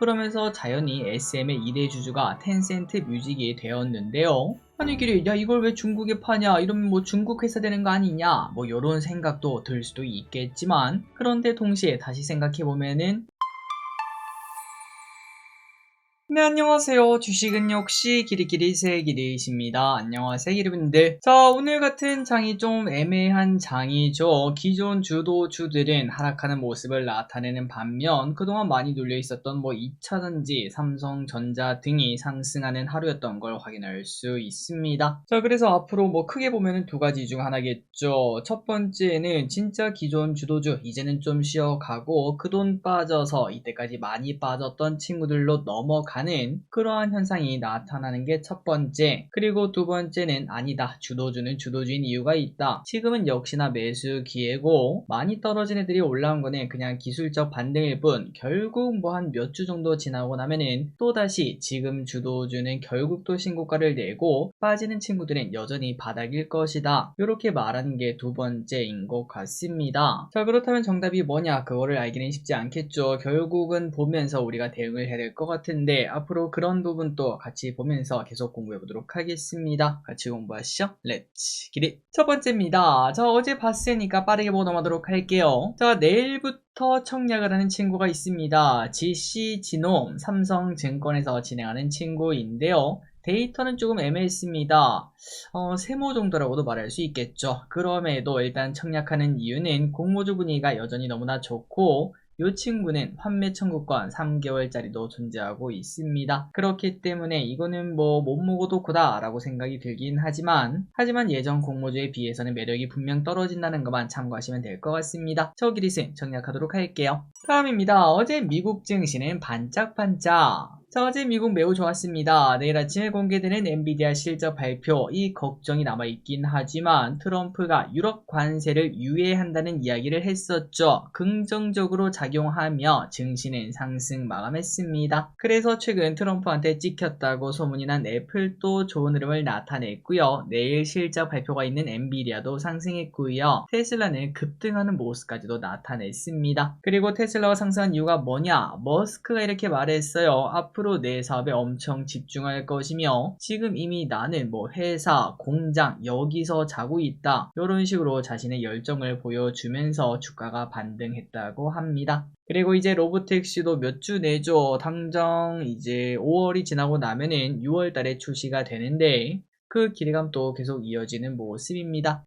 그러면서 자연히 SM의 2대 주주가 텐센트 뮤직이 되었는데요. 아니 길이 야 이걸 왜 중국에 파냐 이러면 뭐 중국 회사 되는 거 아니냐 뭐 요런 생각도 들 수도 있겠지만 그런데 동시에 다시 생각해보면은 네, 안녕하세요. 주식은 역시 기리기리 새기리이십니다. 안녕하세요, 여러분들. 자, 오늘 같은 장이 좀 애매한 장이죠. 기존 주도주들은 하락하는 모습을 나타내는 반면 그동안 많이 눌려 있었던 뭐 2차전지, 삼성전자 등이 상승하는 하루였던 걸 확인할 수 있습니다. 자, 그래서 앞으로 뭐 크게 보면은 두 가지 중 하나겠죠. 첫 번째는 진짜 기존 주도주, 이제는 좀 쉬어가고 그 돈 빠져서 이때까지 많이 빠졌던 친구들로 넘어가 가는 그러한 현상이 나타나는 게 첫 번째. 그리고 두 번째는 아니다. 주도주는 주도주인 이유가 있다. 지금은 역시나 매수 기회고 많이 떨어진 애들이 올라온 거는 그냥 기술적 반등일 뿐 결국 뭐 한 몇 주 정도 지나고 나면은 또다시 지금 주도주는 결국 또 신고가를 내고 빠지는 친구들은 여전히 바닥일 것이다. 이렇게 말하는 게 두 번째인 것 같습니다. 자 그렇다면 정답이 뭐냐 그거를 알기는 쉽지 않겠죠. 결국은 보면서 우리가 대응을 해야 될 것 같은데 앞으로 그런 부분도 같이 보면서 계속 공부해 보도록 하겠습니다. 같이 공부하시죠. 렛츠 기릿. 첫 번째입니다. 자, 어제 봤으니까 빠르게 보고 넘어가도록 할게요. 자, 내일부터 청약을 하는 친구가 있습니다. GC 지놈 삼성증권에서 진행하는 친구인데요. 데이터는 조금 애매했습니다. 어, 세모 정도라고도 말할 수 있겠죠. 그럼에도 일단 청약하는 이유는 공모주 분위기가 여전히 너무나 좋고 이 친구는 환매 청구권 3개월짜리도 존재하고 있습니다. 그렇기 때문에 이거는 뭐 못 먹어도 고다 라고 생각이 들긴 하지만 하지만 예전 공모주에 비해서는 매력이 분명 떨어진다는 것만 참고하시면 될 것 같습니다. 저 기리슨 정리하도록 할게요. 다음입니다. 어제 미국 증시는 반짝반짝 자, 어제 미국 매우 좋았습니다. 내일 아침에 공개되는 엔비디아 실적 발표, 이 걱정이 남아있긴 하지만 트럼프가 유럽 관세를 유예한다는 이야기를 했었죠. 긍정적으로 작용하며 증시는 상승 마감했습니다. 그래서 최근 트럼프한테 찍혔다고 소문이 난 애플도 좋은 흐름을 나타냈고요. 내일 실적 발표가 있는 엔비디아도 상승했고요. 테슬라는 급등하는 모습까지도 나타냈습니다. 그리고 테슬라가 상승한 이유가 뭐냐? 머스크가 이렇게 말했어요. 앞으로 앞으로 내 사업에 엄청 집중할 것이며 지금 이미 나는 뭐 회사, 공장 여기서 자고 있다 이런 식으로 자신의 열정을 보여주면서 주가가 반등했다고 합니다. 그리고 이제 로보택시도 몇 주 내죠. 당장 이제 5월이 지나고 나면은 6월 달에 출시가 되는데 그 기대감도 계속 이어지는 모습입니다.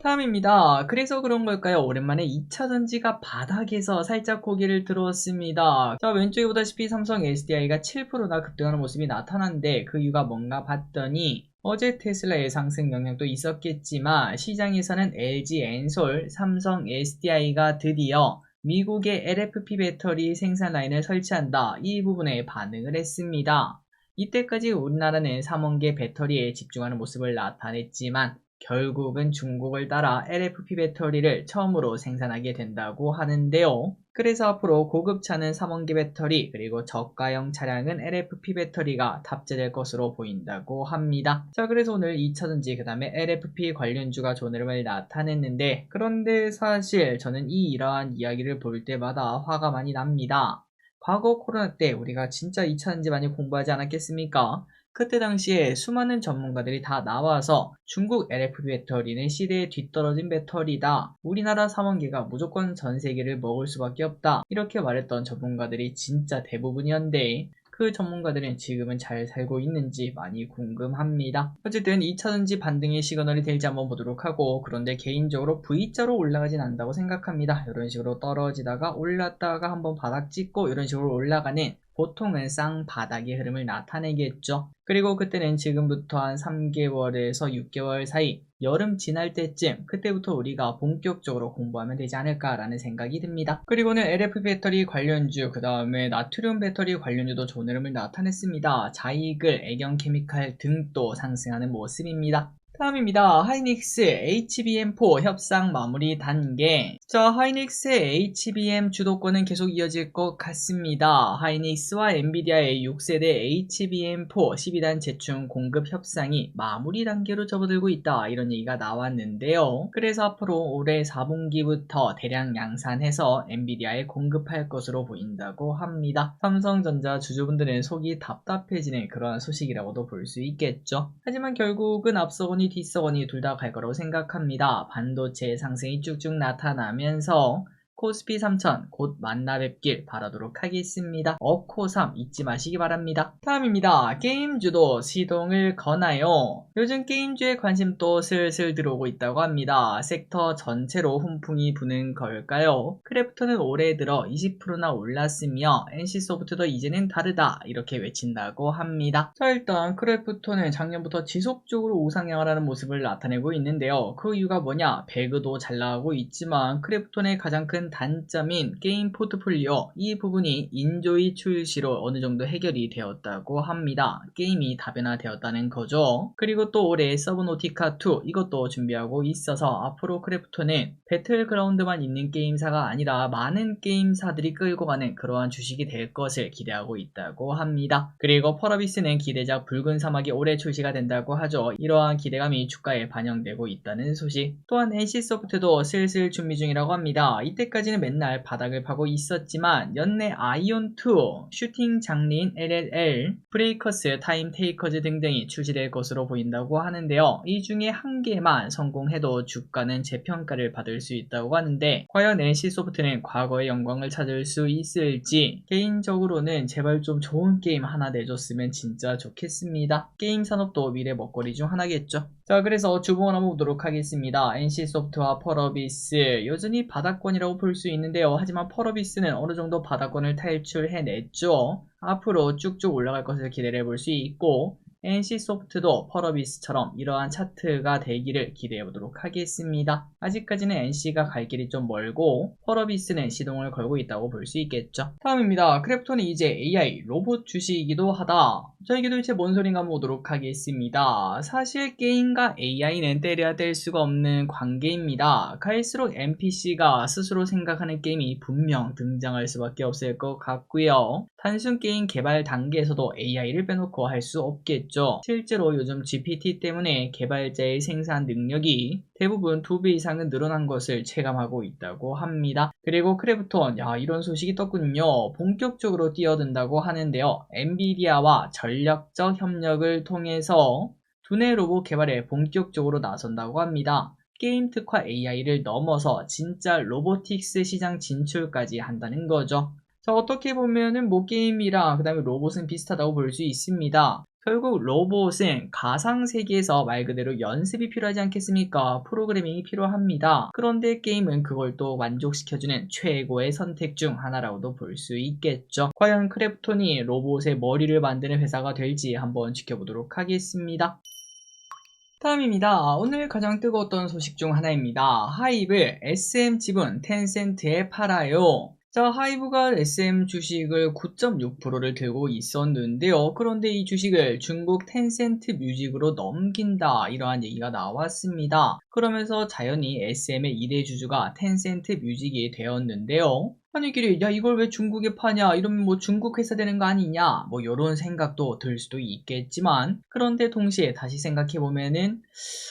다음입니다. 그래서 그런 걸까요? 오랜만에 2차 전지가 바닥에서 살짝 고개를 들었습니다. 자, 왼쪽에 보다시피 삼성 SDI가 7%나 급등하는 모습이 나타났는데 그 이유가 뭔가 봤더니 어제 테슬라의 상승 영향도 있었겠지만 시장에서는 LG 엔솔, 삼성 SDI가 드디어 미국의 LFP 배터리 생산 라인을 설치한다. 이 부분에 반응을 했습니다. 이때까지 우리나라는 3원계 배터리에 집중하는 모습을 나타냈지만 결국은 중국을 따라 LFP 배터리를 처음으로 생산하게 된다고 하는데요. 그래서 앞으로 고급차는 3원기 배터리 그리고 저가형 차량은 LFP 배터리가 탑재될 것으로 보인다고 합니다. 자 그래서 오늘 2차전지 그 다음에 LFP 관련주가 흐름을 나타냈는데 그런데 사실 저는 이 이러한 이야기를 볼 때마다 화가 많이 납니다. 과거 코로나 때 우리가 진짜 2차전지 많이 공부하지 않았겠습니까? 그때 당시에 수많은 전문가들이 다 나와서 중국 LFP 배터리는 시대에 뒤떨어진 배터리다. 우리나라 사원기가 무조건 전 세계를 먹을 수밖에 없다. 이렇게 말했던 전문가들이 진짜 대부분이었는데 그 전문가들은 지금은 잘 살고 있는지 많이 궁금합니다. 어쨌든 2차전지 반등의 시그널이 될지 한번 보도록 하고 그런데 개인적으로 V자로 올라가진 않는다고 생각합니다. 이런 식으로 떨어지다가 올랐다가 한번 바닥 찍고 이런 식으로 올라가는 보통은 쌍바닥의 흐름을 나타내겠죠. 그리고 그때는 지금부터 한 3개월에서 6개월 사이 여름 지날 때쯤 그때부터 우리가 본격적으로 공부하면 되지 않을까라는 생각이 듭니다. 그리고는 LF 배터리 관련주 그 다음에 나트륨 배터리 관련주도 좋은 흐름을 나타냈습니다. 자이글, 애경 케미칼 등도 상승하는 모습입니다. 다음입니다. 하이닉스 HBM4 협상 마무리 단계. 자, 하이닉스의 HBM 주도권은 계속 이어질 것 같습니다. 하이닉스와 엔비디아의 6세대 HBM4 12단 재충 공급 협상이 마무리 단계로 접어들고 있다. 이런 얘기가 나왔는데요. 그래서 앞으로 올해 4분기부터 대량 양산해서 엔비디아에 공급할 것으로 보인다고 합니다. 삼성전자 주주분들은 속이 답답해지는 그러한 소식이라고도 볼 수 있겠죠. 하지만 결국은 앞서거니 뒷서거니 둘다 갈 거라고 생각합니다. 반도체 상승이 쭉쭉 나타나면서 코스피 3000곧 만나 뵙길 바라도록 하겠습니다. 어코3 잊지 마시기 바랍니다. 다음입니다. 게임주도 시동을 거나요? 요즘 게임주에 관심 도 슬슬 들어오고 있다고 합니다. 섹터 전체로 훈풍이 부는 걸까요? 크래프톤은 올해 들어 20%나 올랐으며 NC소프트도 이제는 다르다 이렇게 외친다고 합니다. 자 일단 크래프톤은 작년부터 지속적으로 우상향을 하는 모습을 나타내고 있는데요. 그 이유가 뭐냐? 배그도 잘 나가고 있지만 크래프톤의 가장 큰 단점인 게임 포트폴리오 이 부분이 인조이 출시로 어느 정도 해결이 되었다고 합니다. 게임이 다변화되었다는 거죠. 그리고 또 올해 서브노티카2 이것도 준비하고 있어서 앞으로 크래프톤은 배틀그라운드만 있는 게임사가 아니라 많은 게임사들이 끌고 가는 그러한 주식이 될 것을 기대하고 있다고 합니다. 그리고 펄어비스는 기대작 붉은 사막이 올해 출시가 된다고 하죠. 이러한 기대감이 주가에 반영되고 있다는 소식. 또한 NC소프트도 슬슬 준비 중이라고 합니다. 이때까지 전까지는 맨날 바닥을 파고 있었지만 연내 아이온2, 슈팅 장린 LLL, 브레이커스, 타임 테이커즈 등등이 출시될 것으로 보인다고 하는데요. 이 중에 한 개만 성공해도 주가는 재평가를 받을 수 있다고 하는데 과연 NC소프트는 과거의 영광을 찾을 수 있을지 개인적으로는 제발 좀 좋은 게임 하나 내줬으면 진짜 좋겠습니다. 게임 산업도 미래 먹거리 중 하나겠죠. 자 그래서 주봉을 한번 보도록 하겠습니다. NC소프트와 펄어비스 여전히 바닥권이라고 볼 수 있는데요. 하지만 펄어비스는 어느 정도 바닥권을 탈출해냈죠. 앞으로 쭉쭉 올라갈 것을 기대해 볼 수 있고 NC소프트도 펄어비스처럼 이러한 차트가 되기를 기대해 보도록 하겠습니다. 아직까지는 NC가 갈 길이 좀 멀고 펄어비스는 시동을 걸고 있다고 볼 수 있겠죠. 다음입니다. 크래프톤이 이제 AI 로봇 주식이기도 하다. 자 이게 도대체 뭔 소린가 보도록 하겠습니다. 사실 게임과 AI는 때려야 될 수가 없는 관계입니다. 갈수록 NPC가 스스로 생각하는 게임이 분명 등장할 수밖에 없을 것 같고요. 단순 게임 개발 단계에서도 AI를 빼놓고 할 수 없겠죠. 실제로 요즘 GPT 때문에 개발자의 생산 능력이 대부분 두 배 이상은 늘어난 것을 체감하고 있다고 합니다. 그리고 크래프톤, 야, 이런 소식이 떴군요. 본격적으로 뛰어든다고 하는데요. 엔비디아와 전략적 협력을 통해서 두뇌 로봇 개발에 본격적으로 나선다고 합니다. 게임 특화 AI를 넘어서 진짜 로보틱스 시장 진출까지 한다는 거죠. 자, 어떻게 보면은 뭐 게임이랑 그 다음에 로봇은 비슷하다고 볼 수 있습니다. 결국 로봇은 가상 세계에서 말 그대로 연습이 필요하지 않겠습니까? 프로그래밍이 필요합니다. 그런데 게임은 그걸 또 만족시켜주는 최고의 선택 중 하나라고도 볼 수 있겠죠. 과연 크래프톤이 로봇의 머리를 만드는 회사가 될지 한번 지켜보도록 하겠습니다. 다음입니다. 오늘 가장 뜨거웠던 소식 중 하나입니다. 하이브 SM 지분 텐센트에 팔아요. 자, 하이브가 SM 주식을 9.6%를 들고 있었는데요. 그런데 이 주식을 중국 텐센트 뮤직으로 넘긴다. 이러한 얘기가 나왔습니다. 그러면서 자연히 SM의 2대 주주가 텐센트 뮤직이 되었는데요. 아니 길이 야 이걸 왜 중국에 파냐? 이러면 뭐 중국 회사 되는 거 아니냐? 뭐 이런 생각도 들 수도 있겠지만 그런데 동시에 다시 생각해 보면은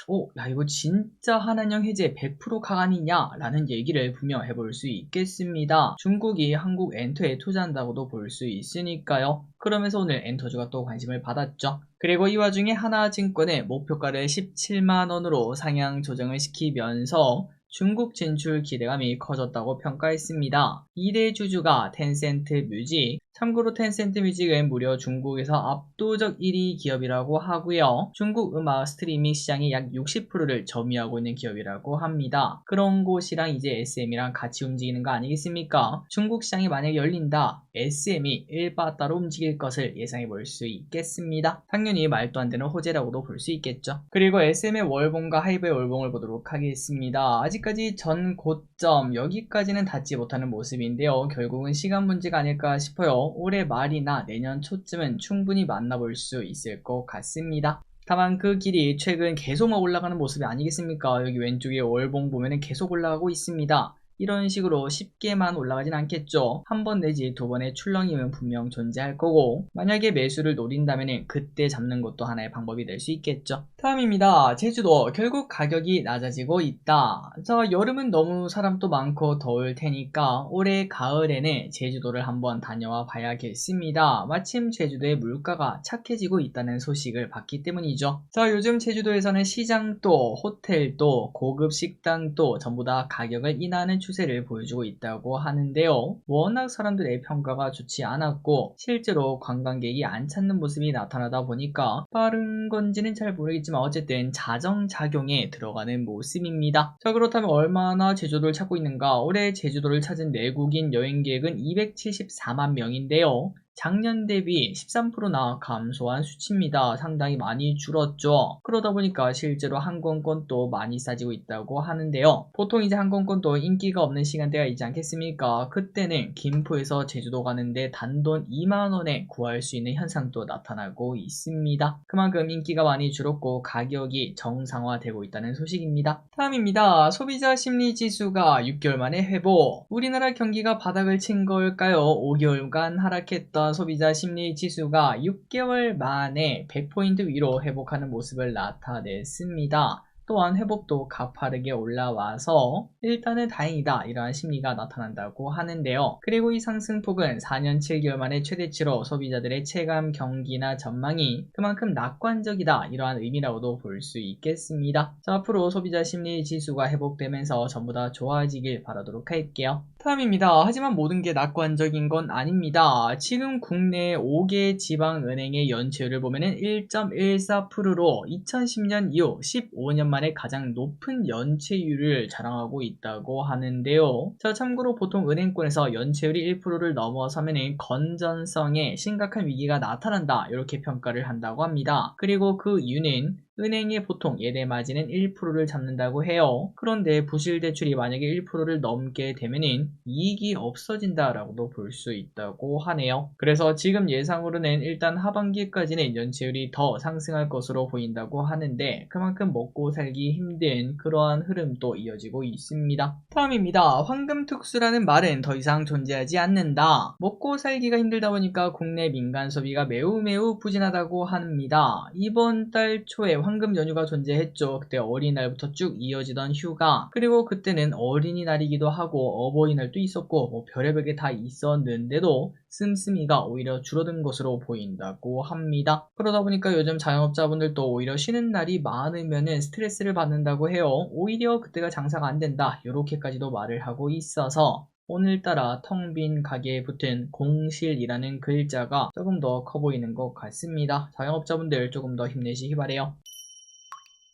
어야 이거 진짜 한한령 해제 100% 가관이냐 라는 얘기를 분명 해볼 수 있겠습니다. 중국이 한국 엔터에 투자한다고도 볼 수 있으니까요. 그러면서 오늘 엔터주가 또 관심을 받았죠. 그리고 이 와중에 하나증권의 목표가를 17만원으로 상향 조정을 시키면서 중국 진출 기대감이 커졌다고 평가했습니다. 2대 주주가 텐센트 뮤직, 참고로 텐센트 뮤직은 무려 중국에서 압도적 1위 기업이라고 하고요. 중국 음악 스트리밍 시장의 약 60%를 점유하고 있는 기업이라고 합니다. 그런 곳이랑 이제 SM이랑 같이 움직이는 거 아니겠습니까? 중국 시장이 만약 열린다, SM이 일바 따로 움직일 것을 예상해 볼 수 있겠습니다. 당연히 말도 안 되는 호재라고도 볼 수 있겠죠. 그리고 SM의 월봉과 하이브의 월봉을 보도록 하겠습니다. 아직까지 전 고점 여기까지는 닿지 못하는 모습인데요. 결국은 시간 문제가 아닐까 싶어요. 올해 말이나 내년 초쯤은 충분히 만나볼 수 있을 것 같습니다. 다만 그 길이 최근 계속만 올라가는 모습이 아니겠습니까? 여기 왼쪽에 월봉 보면은 계속 올라가고 있습니다. 이런 식으로 쉽게만 올라가진 않겠죠. 한 번 내지 두 번의 출렁임은 분명 존재할 거고 만약에 매수를 노린다면 그때 잡는 것도 하나의 방법이 될 수 있겠죠. 다음입니다. 제주도 결국 가격이 낮아지고 있다. 자 여름은 너무 사람도 많고 더울 테니까 올해 가을에는 제주도를 한번 다녀와 봐야겠습니다. 마침 제주도의 물가가 착해지고 있다는 소식을 봤기 때문이죠. 자 요즘 제주도에서는 시장도 호텔도 고급 식당도 전부 다 가격을 인하하는 추 세를 보여주고 있다고 하는데요. 워낙 사람들의 평가가 좋지 않았고 실제로 관광객이 안 찾는 모습이 나타나다 보니까 빠른 건지는 잘 모르겠지만 어쨌든 자정작용에 들어가는 모습입니다. 자 그렇다면 얼마나 제주도를 찾고 있는가? 올해 제주도를 찾은 내국인 여행객은 274만 명인데요. 작년 대비 13%나 감소한 수치입니다. 상당히 많이 줄었죠. 그러다 보니까 실제로 항공권도 많이 싸지고 있다고 하는데요. 보통 이제 항공권도 인기가 없는 시간대가 있지 않겠습니까? 그때는 김포에서 제주도 가는데 단돈 2만원에 구할 수 있는 현상도 나타나고 있습니다. 그만큼 인기가 많이 줄었고 가격이 정상화되고 있다는 소식입니다. 다음입니다. 소비자 심리 지수가 6개월 만에 회복. 우리나라 경기가 바닥을 친 걸까요? 5개월간 하락했던 소비자 심리 지수가 6개월 만에 100포인트 위로 회복하는 모습을 나타냈습니다. 또한 회복도 가파르게 올라와서 일단은 다행이다 이러한 심리가 나타난다고 하는데요. 그리고 이 상승폭은 4년 7개월 만에 최대치로 소비자들의 체감 경기나 전망이 그만큼 낙관적이다 이러한 의미라고도 볼 수 있겠습니다. 자, 앞으로 소비자 심리 지수가 회복되면서 전부 다 좋아지길 바라도록 할게요. 다음입니다. 하지만 모든 게 낙관적인 건 아닙니다. 지금 국내 5개 지방은행의 연체율을 보면 1.14%로 2010년 이후 15년 만에 가장 높은 연체율을 자랑하고 있다고 하는데요. 자, 참고로 보통 은행권에서 연체율이 1%를 넘어서면 건전성에 심각한 위기가 나타난다 이렇게 평가를 한다고 합니다. 그리고 그 이유는 은행의 보통 예대 마진은 1%를 잡는다고 해요. 그런데 부실 대출이 만약에 1%를 넘게 되면은 이익이 없어진다라고도 볼 수 있다고 하네요. 그래서 지금 예상으로는 일단 하반기까지는 연체율이 더 상승할 것으로 보인다고 하는데 그만큼 먹고 살기 힘든 그러한 흐름도 이어지고 있습니다. 다음입니다. 황금 특수라는 말은 더 이상 존재하지 않는다. 먹고 살기가 힘들다 보니까 국내 민간 소비가 매우 매우 부진하다고 합니다. 이번 달 초에 황금 연휴가 존재했죠. 그때 어린이날부터 쭉 이어지던 휴가. 그리고 그때는 어린이날이기도 하고 어버이날도 있었고 뭐 별의별 게 다 있었는데도 씀씀이가 오히려 줄어든 것으로 보인다고 합니다. 그러다 보니까 요즘 자영업자분들도 오히려 쉬는 날이 많으면 스트레스를 받는다고 해요. 오히려 그때가 장사가 안 된다. 이렇게까지도 말을 하고 있어서 오늘따라 텅 빈 가게에 붙은 공실이라는 글자가 조금 더 커 보이는 것 같습니다. 자영업자분들 조금 더 힘내시기 바래요.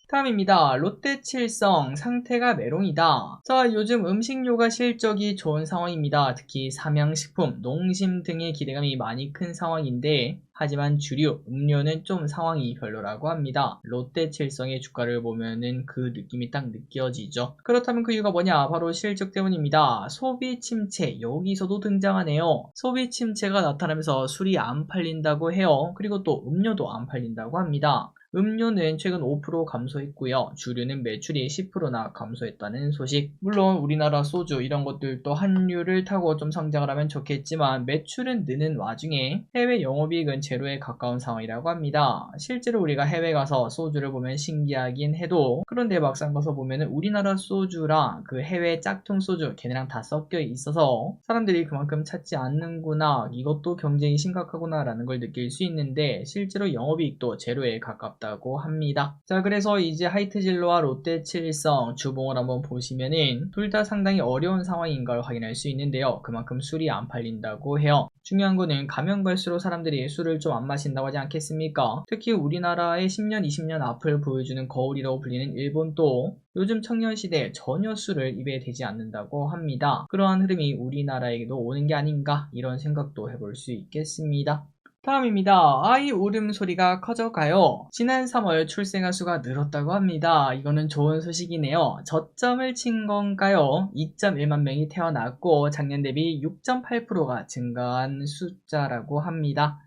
다음입니다. 롯데칠성 상태가 메롱이다. 자, 요즘 음식료가 실적이 좋은 상황입니다. 특히 삼양식품, 농심 등의 기대감이 많이 큰 상황인데 하지만 주류, 음료는 좀 상황이 별로라고 합니다. 롯데칠성의 주가를 보면은 그 느낌이 딱 느껴지죠. 그렇다면 그 이유가 뭐냐? 바로 실적 때문입니다. 소비 침체, 여기서도 등장하네요. 소비 침체가 나타나면서 술이 안 팔린다고 해요. 그리고 또 음료도 안 팔린다고 합니다. 음료는 최근 5% 감소했고요. 주류는 매출이 10%나 감소했다는 소식. 물론 우리나라 소주 이런 것들도 한류를 타고 좀 성장을 하면 좋겠지만 매출은 느는 와중에 해외 영업이익은 제로에 가까운 상황이라고 합니다. 실제로 우리가 해외 가서 소주를 보면 신기하긴 해도 그런데 막상 가서 보면은 우리나라 소주랑 그 해외 짝퉁 소주 걔네랑 다 섞여 있어서 사람들이 그만큼 찾지 않는구나 이것도 경쟁이 심각하구나 라는 걸 느낄 수 있는데 실제로 영업이익도 제로에 가깝다. 있다고 합니다. 자 그래서 이제 하이트진로와 롯데 칠성 주봉을 한번 보시면은 둘 다 상당히 어려운 상황인 걸 확인할 수 있는데요. 그만큼 술이 안 팔린다고 해요. 중요한 거는 가면 갈수록 사람들이 술을 좀 안 마신다고 하지 않겠습니까? 특히 우리나라의 10년, 20년 앞을 보여주는 거울이라고 불리는 일본도 요즘 청년 시대에 전혀 술을 입에 대지 않는다고 합니다. 그러한 흐름이 우리나라에게도 오는 게 아닌가 이런 생각도 해볼 수 있겠습니다. 다음입니다. 아이 울음소리가 커져가요. 지난 3월 출생아 수가 늘었다고 합니다. 이거는 좋은 소식이네요. 저점을 친 건가요? 2.1만 명이 태어났고 작년 대비 6.8%가 증가한 숫자라고 합니다.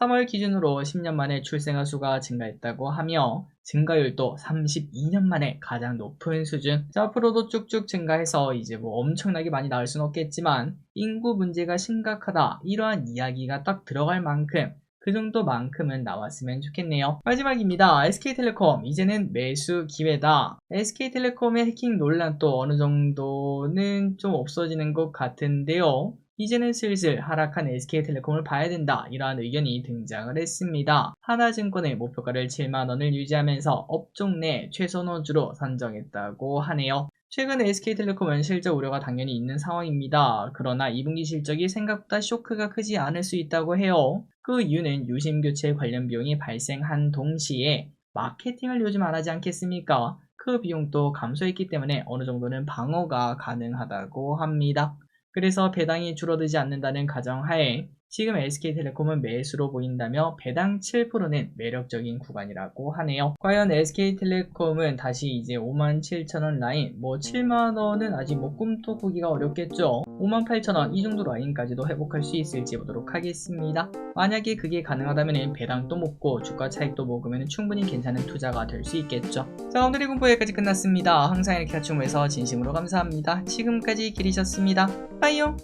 3월 기준으로 10년 만에 출생아 수가 증가했다고 하며 증가율도 32년 만에 가장 높은 수준. 자, 앞으로도 쭉쭉 증가해서 이제 뭐 엄청나게 많이 나올 순 없겠지만 인구 문제가 심각하다. 이러한 이야기가 딱 들어갈 만큼 그 정도만큼은 나왔으면 좋겠네요. 마지막입니다. SK텔레콤 이제는 매수 기회다. SK텔레콤의 해킹 논란도 어느 정도는 좀 없어지는 것 같은데요. 이제는 슬슬 하락한 SK텔레콤을 봐야 된다. 이러한 의견이 등장을 했습니다. 하나증권의 목표가를 7만원을 유지하면서 업종 내 최선호주로 선정했다고 하네요. 최근 SK텔레콤은 실적 우려가 당연히 있는 상황입니다. 그러나 2분기 실적이 생각보다 쇼크가 크지 않을 수 있다고 해요. 그 이유는 유심 교체 관련 비용이 발생한 동시에 마케팅을 요즘 안 하지 않겠습니까? 그 비용도 감소했기 때문에 어느 정도는 방어가 가능하다고 합니다. 그래서 배당이 줄어들지 않는다는 가정하에 지금 SK텔레콤은 매수로 보인다며 배당 7%는 매력적인 구간이라고 하네요. 과연 SK텔레콤은 다시 이제 57,000원 라인, 뭐 7만원은 아직 뭐 꿈도 꾸기가 어렵겠죠. 58,000원 이 정도 라인까지도 회복할 수 있을지 보도록 하겠습니다. 만약에 그게 가능하다면 배당도 먹고 주가 차익도 먹으면 충분히 괜찮은 투자가 될 수 있겠죠. 자 오늘의 공부 여기까지 끝났습니다. 항상 이렇게 공부해서 진심으로 감사합니다. 지금까지 길이셨습니다. 빠이용!